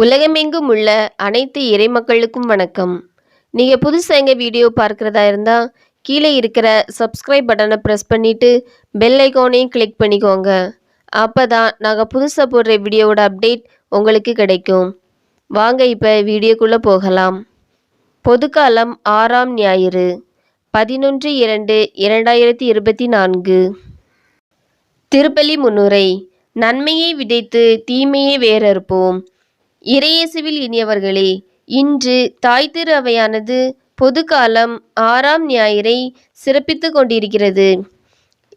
உலகமெங்கும் உள்ள அனைத்து இறைமக்களுக்கும் வணக்கம். நீங்கள் புதுசாக எங்கள் வீடியோ பார்க்குறதா இருந்தால் கீழே இருக்கிற சப்ஸ்கிரைப் பட்டனை ப்ரெஸ் பண்ணிவிட்டு பெல் ஐக்கானையும் கிளிக் பண்ணிக்கோங்க. அப்போ தான் நாங்கள் புதுசாக போடுற வீடியோவோட அப்டேட் உங்களுக்கு கிடைக்கும். வாங்க இப்போ வீடியோக்குள்ளே போகலாம். பொதுக்காலம் ஆறாம் ஞாயிறு பதினொன்று இரண்டு இரண்டாயிரத்தி இருபத்தி நான்கு. திருப்பலி முன்னுரை நன்மையை விதைத்து தீமையை வேறறுப்போம் இறையேசுவில் இனியவர்களே இன்று தாய் திரு அவையானது பொதுக்காலம் ஆறாம் ஞாயிறை சிறப்பித்து கொண்டிருக்கிறது.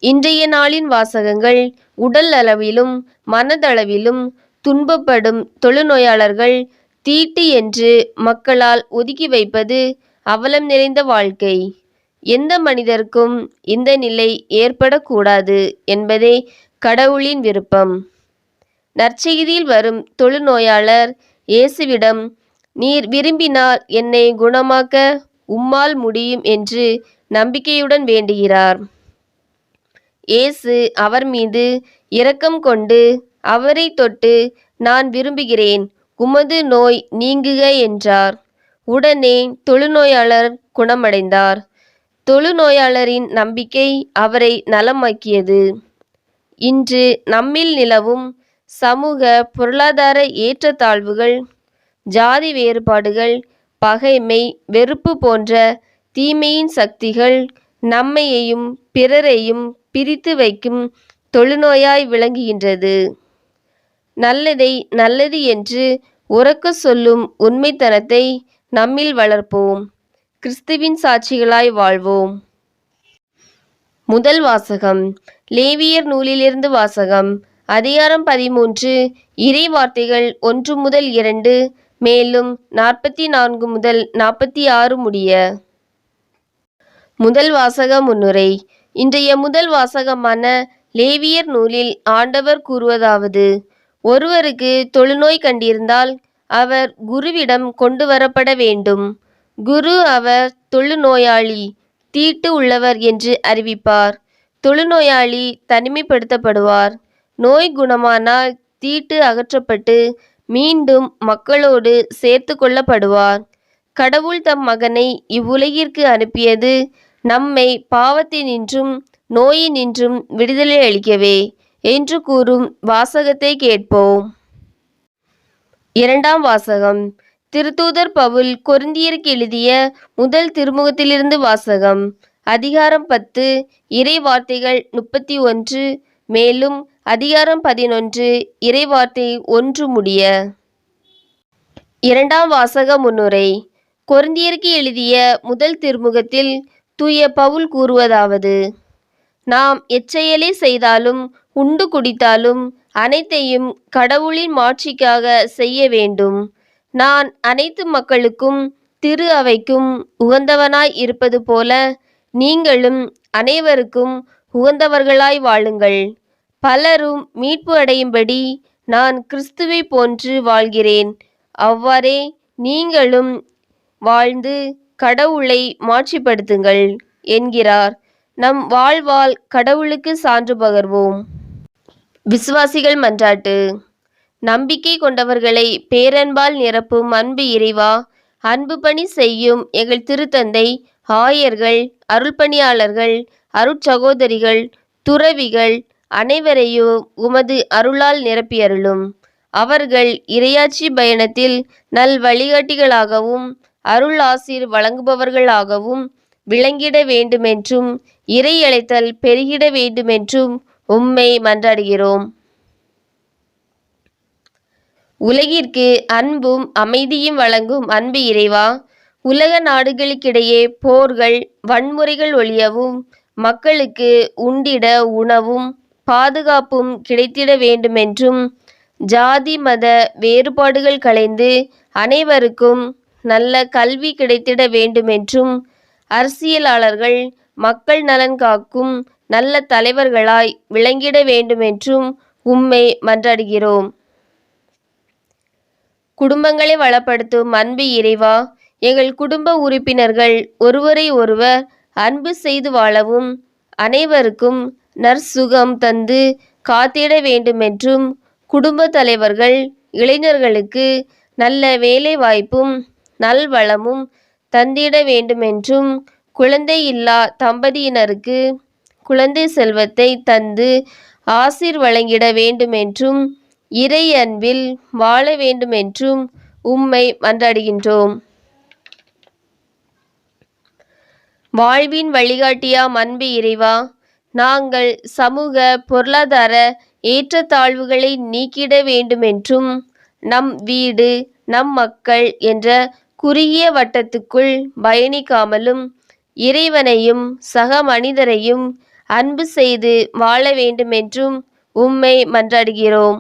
இன்றைய நாளின் வாசகங்கள் உடல் அளவிலும் மனதளவிலும் துன்பப்படும் தொழுநோயாளர்கள் தீட்டு என்று மக்களால் ஒதுக்கி வைப்பது அவலம் நிறைந்த வாழ்க்கை. எந்த மனிதருக்கும் இந்த நிலை ஏற்படக்கூடாது என்பதே கடவுளின் விருப்பம். நற்செய்தியில் வரும் தொழுநோயாளர் இயேசுவிடம் நீர் விரும்பினால் என்னை குணமாக்க உம்மால் முடியும் என்று நம்பிக்கையுடன் வேண்டுகிறார். இயேசு அவர் மீது இரக்கம் கொண்டு அவரை தொட்டு நான் விரும்புகிறேன் உமது நோய் நீங்குக என்றார். உடனே தொழுநோயாளர் குணமடைந்தார். தொழுநோயாளரின் நம்பிக்கை அவரை நலமாக்கியது. இன்று நம்மில் நிலவும் சமூக பொருளாதார ஏற்றத்தாழ்வுகள் ஜாதி வேறுபாடுகள் பகைமை வெறுப்பு போன்ற தீமையின் சக்திகள் நம்மையையும் பிறரையும் பிரித்து வைக்கும் தொழுநோயாய் விளங்குகின்றது. நல்லதை நல்லது என்று உறக்க சொல்லும் உண்மைத்தனத்தை நம்மில் வளர்ப்போம். கிறிஸ்துவின் சாட்சிகளாய் வாழ்வோம். முதல் வாசகம் லேவியர் நூலிலிருந்து வாசகம் அதிகாரம் பதிமூன்று இறை வார்த்தைகள் ஒன்று முதல் இரண்டு மேலும் நாற்பத்தி நான்கு முதல் நாற்பத்தி ஆறு முடிய. முதல் வாசக முன்னுரை. இன்றைய முதல் வாசகமான லேவியர் நூலில் ஆண்டவர் கூறுவதாவது ஒருவருக்கு தொழுநோய் கண்டிருந்தால் அவர் குருவிடம் கொண்டு வரப்பட வேண்டும். குரு அவர் தொழுநோயாளி தீட்டு உள்ளவர் என்று அறிவிப்பார். தொழுநோயாளி தனிமைப்படுத்தப்படுவார். நோய் குணமானால் தீட்டு அகற்றப்பட்டு மீண்டும் மக்களோடு சேர்த்து கொள்ளப்படுவார். கடவுள் தம் மகனை இவ்வுலகிற்கு அனுப்பியது நம்மை பாவத்தினின்றும் நோயினின்றும் விடுதலை அளிக்கவே என்று கூறும் வாசகத்தை கேட்போம். இரண்டாம் வாசகம். திருத்தூதர் பவுல் கொருந்தியருக்கு எழுதிய முதல் திருமுகத்திலிருந்து வாசகம். அதிகாரம் பத்து. இறை வார்த்தைகள் முப்பத்தி ஒன்று. மேலும் அதிகாரம் பதினொன்று இறைவார்த்தை ஒன்று முடிய. இரண்டாம் வாசக முன்னுரை கொருந்தியருக்கு எழுதிய முதல் திருமுகத்தில் தூய பவுல் கூறுவதாவது நாம் எச்செயலே செய்தாலும் உண்டு குடித்தாலும் அனைத்தையும் கடவுளின் மாட்சிக்காக செய்ய வேண்டும். நான் அனைத்து மக்களுக்கும் திரு அவைக்கும் உகந்தவனாய் இருப்பது போல நீங்களும் அனைவருக்கும் உகந்தவர்களாய் வாழுங்கள். பலரும் மீட்பு அடையும்படி நான் கிறிஸ்துவை போன்று வாழ்கிறேன். அவ்வாறே நீங்களும் வாழ்ந்து கடவுளை மாட்சிப்படுத்துங்கள் என்கிறார். நம் வாழ்வால் கடவுளுக்கு சான்று பகர்வோம். விசுவாசிகள் மன்றாட்டு நம்பிக்கை கொண்டவர்களை பேரன்பால் நிரப்பும் அன்பு இறைவா அன்பு பணி செய்யும் எங்கள் திருத்தந்தை ஆயர்கள் அருள்பணியாளர்கள் அருட்சகோதரிகள் துறவிகள் அனைவரையும் உமது அருளால் நிரப்பியருளும். அவர்கள் இரையாட்சி பயணத்தில் நல் வழிகாட்டிகளாகவும் அருள் ஆசீர் வழங்குபவர்களாகவும் விளங்கிட வேண்டுமென்றும் இறை அழைத்தல் பெருகிட வேண்டுமென்றும் உம்மை மன்றாடுகிறோம். உலகிற்கு அன்பும் அமைதியும் வழங்கும் அன்பு இறைவா உலக நாடுகளுக்கிடையே போர்கள் வன்முறைகள் ஒழியவும் மக்களுக்கு உண்டிட உணவும் பாதுகாப்பும் கிடைத்திட வேண்டுமென்றும் ஜாதி மத வேறுபாடுகள் களைந்து அனைவருக்கும் நல்ல கல்வி கிடைத்திட வேண்டுமென்றும் அரசியலாளர்கள் மக்கள் நலன் காக்கும் நல்ல தலைவர்களாய் விளங்கிட வேண்டுமென்றும் உம்மை மன்றாடுகிறோம். குடும்பங்களை வளப்படுத்தும் அன்பு இறைவா எங்கள் குடும்ப உறுப்பினர்கள் ஒருவரை ஒருவர் அன்பு செய்து வாழவும் அனைவருக்கும் நற்சுகம் தந்து காத்திட வேண்டுமென்றும் குடும்ப தலைவர்கள் இளைஞர்களுக்கு நல்ல வேலை வாய்ப்பும் நல்வளமும் தந்திட வேண்டுமென்றும் குழந்தை இல்லா தம்பதியினருக்கு குழந்தை செல்வத்தை தந்து ஆசீர் வழங்கிட வேண்டுமென்றும் இறை அன்பில் வாழ வேண்டுமென்றும் உம்மை மன்றாடுகின்றோம். வாழ்வின் வழிகாட்டியா அன்பு இறைவா நாங்கள் சமூக பொருளாதார ஏற்றத்தாழ்வுகளை நீக்கிட வேண்டுமென்றும் நம் வீடு நம் மக்கள் என்ற குறுகிய வட்டத்துக்குள் பயணிக்காமலும் இறைவனையும் சக மனிதரையும் அன்பு செய்து வாழ வேண்டுமென்றும் உம்மை மன்றாடுகிறோம்.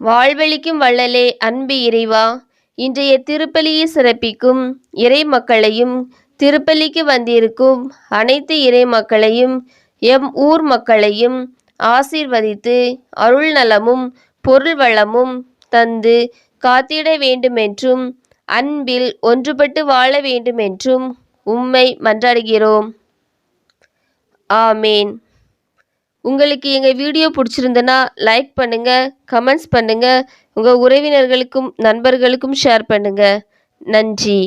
வாழ்வளிக்கும் வள்ளலே அன்பு இறைவா இன்றைய திருப்பலியை சிறப்பிக்கும் இறை மக்களையும் திருப்பலிக்கு வந்திருக்கும் அனைத்து இறை மக்களையும் எம் ஊர் மக்களையும் ஆசீர்வதித்து அருள் நலமும் பொருள் வளமும் தந்து காத்திட வேண்டுமென்றும் அன்பில் ஒன்றுபட்டு வாழ வேண்டுமென்றும் உம்மை மன்றாடுகிறோம். ஆமேன். உங்களுக்கு எங்கள் வீடியோ பிடிச்சிருந்தனா லைக் பண்ணுங்கள் கமெண்ட்ஸ் பண்ணுங்கள் உங்கள் உறவினர்களுக்கும் நண்பர்களுக்கும் ஷேர் பண்ணுங்கள் நன்றி.